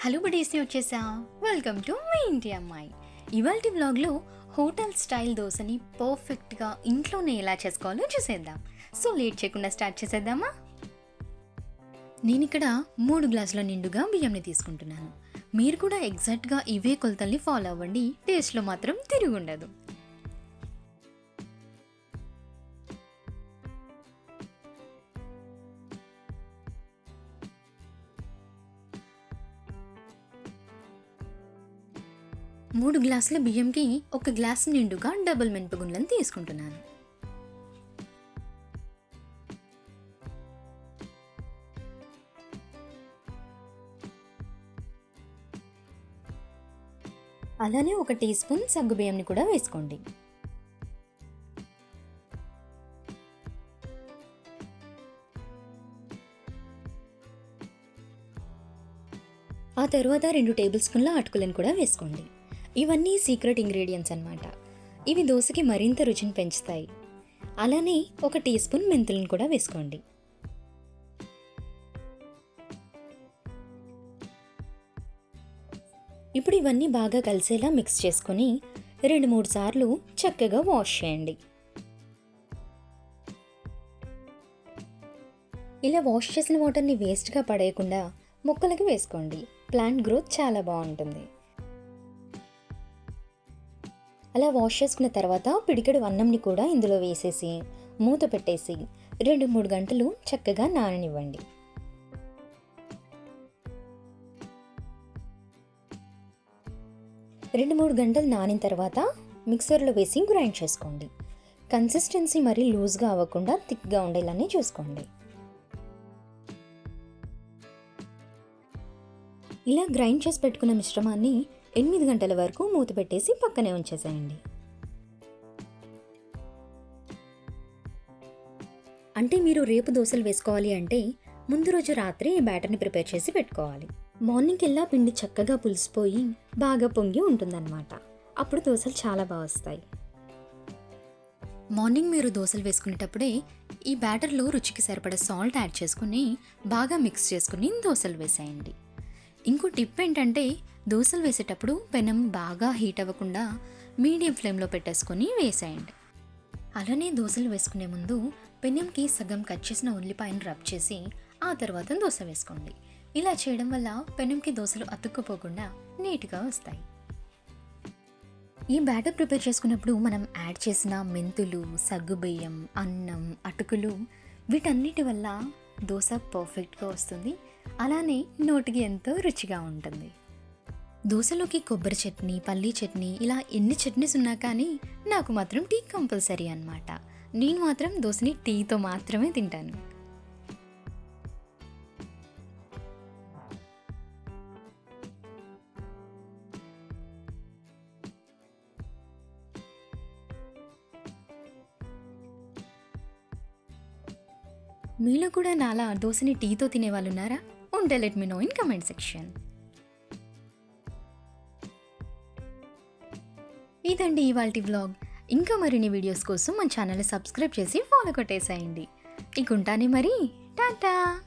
Hello బడేసి వచ్చేసా? Welcome to my ఇంటి అమ్మాయి ఇవాళ వ్లాగ్లో హోటల్ స్టైల్ దోశని పర్ఫెక్ట్గా ఇంట్లోనే ఎలా చేసుకోవాలో చూసేద్దాం. సో లేట్ చేయకుండా స్టార్ట్ చేసేద్దామా? నేను ఇక్కడ మూడు గ్లాసుల నిండుగా బియ్యంని తీసుకుంటున్నాను. మీరు కూడా ఎగ్జాక్ట్గా ఇవే కొలతల్ని ఫాలో అవ్వండి. టేస్ట్లో మాత్రం తిరుగుండదు. మూడు గ్లాసుల బియ్యంకి ఒక గ్లాస్ నిండుగా డబుల్ మినపగుండ్లను తీసుకుంటున్నాను. అలానే ఒక టీ స్పూన్ సగ్గుబియ్యంని కూడా వేసుకోండి. ఆ తర్వాత రెండు టేబుల్ స్పూన్ల అటుకులను కూడా వేసుకోండి. ఇవన్నీ సీక్రెట్ ఇంగ్రీడియంట్స్ అనమాట ఇవి దోశకి మరింత రుచిని పెంచుతాయి. అలానే ఒక టీ స్పూన్ మెంతులను కూడా వేసుకోండి. ఇప్పుడు ఇవన్నీ బాగా కలిసేలా మిక్స్ చేసుకొని రెండు మూడు సార్లు చక్కగా వాష్ చేయండి. ఇలా వాష్ చేసిన వాటర్ని వేస్ట్గా పడేయకుండా మొక్కలకి వేసుకోండి. ప్లాంట్ గ్రోత్ చాలా బాగుంటుంది. అలా వాష్ చేసుకున్న తర్వాత పిడికెడు అన్నంని కూడా ఇందులో వేసేసి మూత పెట్టేసి రెండు మూడు గంటలు చక్కగా నాననివ్వండి. రెండు మూడు గంటలు నానిన తర్వాత మిక్సర్లో వేసి గ్రైండ్ చేసుకోండి. కన్సిస్టెన్సీ మరీ లూజ్గా అవ్వకుండా థిక్గా ఉండేలానే చూసుకోండి. ఇలా గ్రైండ్ చేసి పెట్టుకున్న మిశ్రమాన్ని ఎనిమిది గంటల వరకు మూత పెట్టేసి పక్కనే ఉంచేసేయండి. అంటే మీరు రేపు దోశలు వేసుకోవాలి అంటే ముందు రోజు రాత్రి ఈ బ్యాటర్ని ప్రిపేర్ చేసి పెట్టుకోవాలి. మార్నింగ్ ఇలా పిండి చక్కగా పులిసిపోయి బాగా పొంగి ఉంటుందన్నమాట. అప్పుడు దోశలు చాలా బాగా వస్తాయి. మార్నింగ్ మీరు దోశలు వేసుకునేటప్పుడే ఈ బ్యాటర్లో రుచికి సరిపడ సాల్ట్ యాడ్ చేసుకుని బాగా మిక్స్ చేసుకుని దోశలు వేసేయండి. ఇంకో టిప్ ఏంటంటే దోశలు వేసేటప్పుడు పెనం బాగా హీట్ అవ్వకుండా మీడియం ఫ్లేమ్లో పెట్టేసుకొని వేసేయండి. అలానే దోశలు వేసుకునే ముందు పెనంకి సగం కట్ చేసిన ఉల్లిపాయను రబ్ చేసి ఆ తర్వాత దోశ వేసుకోండి. ఇలా చేయడం వల్ల పెనంకి దోశలు అతుక్కుపోకుండా నీట్గా వస్తాయి. ఈ బ్యాటర్ ప్రిపేర్ చేసుకున్నప్పుడు మనం యాడ్ చేసిన మెంతులు సగ్గుబియ్యం అన్నం అటుకులు వీటన్నిటి వల్ల దోశ పర్ఫెక్ట్గా వస్తుంది. అలానే నోటికి ఎంతో రుచిగా ఉంటుంది. దోశలోకి కొబ్బరి చట్నీ పల్లీ చట్నీ ఇలా ఎన్ని చట్నీస్ ఉన్నా కానీ నాకు మాత్రం టీ కంపల్సరీ అనమాట నేను మాత్రం దోశని టీతో మాత్రమే తింటాను. మీలో కూడా నాలా దోశని టీతో తినే వాళ్ళు ఉన్నారా ఉంటే let me know in comment section ఇదండి ఇవాళ వ్లాగ్ ఇంకా మరిన్ని వీడియోస్ కోసం మన ఛానల్ని సబ్స్క్రైబ్ చేసి ఫాలో కొట్టేసేయండి. ఇక ఉంటానే మరి. టాటా!